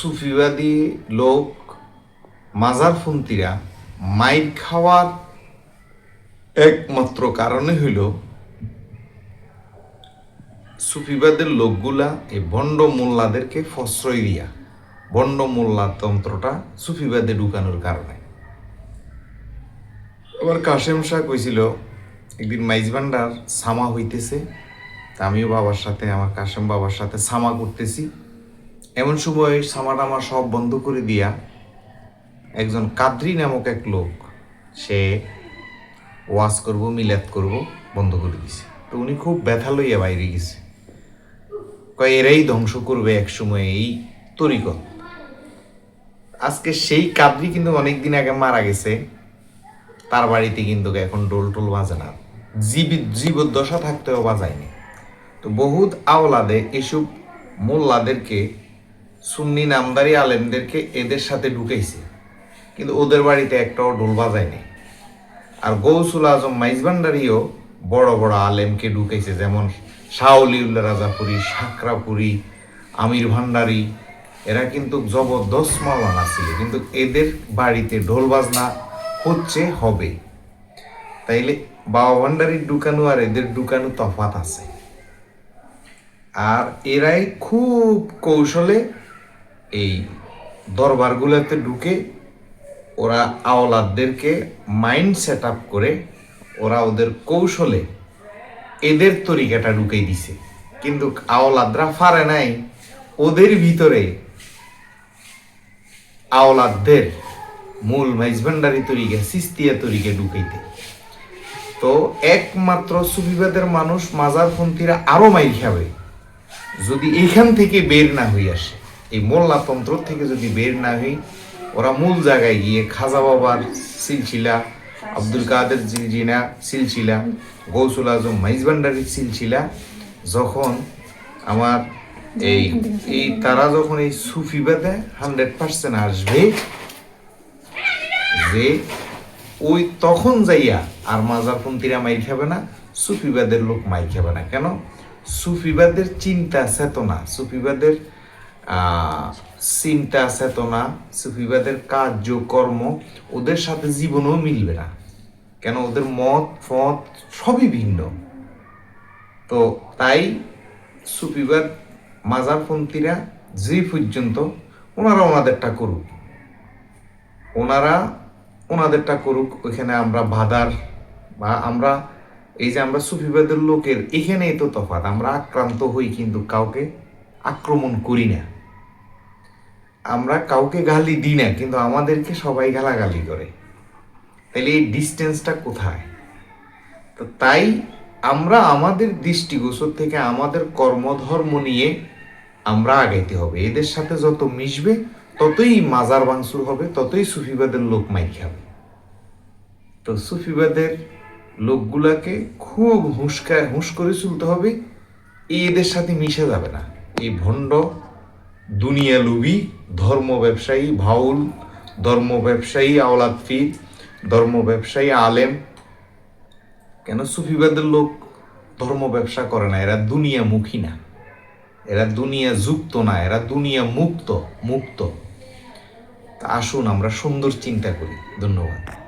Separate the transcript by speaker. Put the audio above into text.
Speaker 1: সুফিবাদী লোক মাজারফন্তিরা মাইর খাওয়ার একমাত্র কারণে হইল সুফিবাদের লোকগুলা এই বন্ড মোল্লাদেরকে প্রশ্রয় দিয়া। বন্ড মোল্লা তন্ত্রটা সুফিবাদে ঢুকানোর কারণে। আবার কাশেম শাহ কইছিল, একদিন মাইজবান্ডার সামা হইতেছে, তা আমিও বাবার সাথে, আমার কাশেম বাবার সাথে সামা করতেছি। এমন সময় সামাটা আমার সব বন্ধ করে দিয়া একজন কাদ্রি নামক এক লোক, সে ওয়াজ করব, মিলাদ করব, বন্ধ করে দিছে। তো উনি খুব ব্যথা লইয়া বাইরে গেছে। কয়, এরাই ধ্বংস করবে এক সময় এই তরিকত। আজকে সেই কাদ্রি কিন্তু অনেকদিন আগে মারা গেছে। তার বাড়িতে কিন্তু এখন ডোল টোল বাজে না। জীবিত জীবদ্দশা থাকতেও বাজায়নি। তো বহুত আওলাদে এসব মোল্লাদেরকে সুন্নি নামদারি আলেমদেরকে এদের সাথে ঢুকাইছে। কিন্তু ওদের বাড়িতে একটাও ডোল বাজায়নি। আর গৌসুল আজম মাইজবান্ডারিও বড় বড় আলেমকে ঢুকাইছে, যেমন শাহলিউল্লাহ রাজাপুরি, সাকরাপুরি, আমির ভান্ডারি। এরা কিন্তু জবরদস্ত মাওলানা ছিল, কিন্তু এদের বাড়িতে ঢোল বাজনা হচ্ছে, হবে। তাইলে বাবা ভান্ডারির ঢুকানো আর এদের ঢুকানো তফাত আছে। আর এরাই খুব কৌশলে এই দরবারগুলোতে ঢুকে ওরা আওলাদদেরকে মাইন্ড সেট আপ করে ওরা ওদের কৌশলে এদের তরিকাটা ঢুকে দিছে। কিন্তু আওলাদরা পারে নাই। ওদের ভিতরে আওলাদদের মূল মাইজভান্ডারি তরিকা, সিস্তিয়া তরিকা ঢুকাইতে। তো একমাত্র সুফিবাদের মানুষ মাজারপন্থীরা আরও মাইর খাবে। যদি এখান থেকে বের না হই আসে। এই মোল্লাতন্ত্র থেকে যদি বের না হই, ওরা মূল জায়গায় গিয়ে খাজা বাবার সিলসিলা, আব্দুল কাদের জিনা সিলসিলা, গৌসুল আজম মাইজবান্ডারির সিলসিলা, যখন আমার এই এই তারা যখন এই সুফিবাদে হান্ড্রেড পার্সেন্ট আসবে, যে ওই তখন যাইয়া আর মাজারপন্থীরা মাইর খাবে না সুফিবাদের লোক মাইর খাবে না। কেন? সুফিবাদের চিন্তা চেতনা সুফিবাদের চিন্তা চেতনা, সুফিবাদের কার্যকর্ম ওদের সাথে জীবনেও মিলবে না। কেন? ওদের মত ফত সবই ভিন্ন। তো তাই সুফিবাদ মাজারপন্থীরা যে পর্যন্ত ওনারা ওনাদেরটা করুক। ওনারা ওনাদেরটা করুক, ওইখানে আমরা বাধার বা আমরা, এই যে আমরা সুফিবাদের লোকের এখানেই তো তফাৎ, আমরা আক্রান্ত হই কিন্তু কাউকে। আক্রমণ করি না। আমরা কাউকে গালি দিই না, কিন্তু আমাদেরকে সবাই গালাগালি করে। তাহলে এই ডিস্টেন্সটা কোথায়? তো তাই আমরা আমাদের দৃষ্টিগোচর থেকে আমাদের কর্মধর্ম নিয়ে আমরা আগাইতে হবে। এদের সাথে যত মিশবে, ততই মাজার বাংসুর হবে, ততই সুফিবাদের লোক মাইর খাবে। তো সুফিবাদের লোকগুলাকে খুব হুঁশকায় হুঁশ করে চলতে হবে এদের সাথে মিশে যাবে না। ভণ্ড? দুনিয়া লুবি, ধর্ম ব্যবসায়ী, ভাউল, ধর্ম ব্যবসায়ী, আওলাদ ফির ধর্ম ব্যবসায়ী, আলেম। কেন সুফিবাদের লোক ধর্ম ব্যবসা করে না? এরা দুনিয়া মুখী না। এরা দুনিয়া যুক্ত না। এরা দুনিয়া মুক্ত। মুক্ত আসুন আমরা সুন্দর চিন্তা করি। ধন্যবাদ।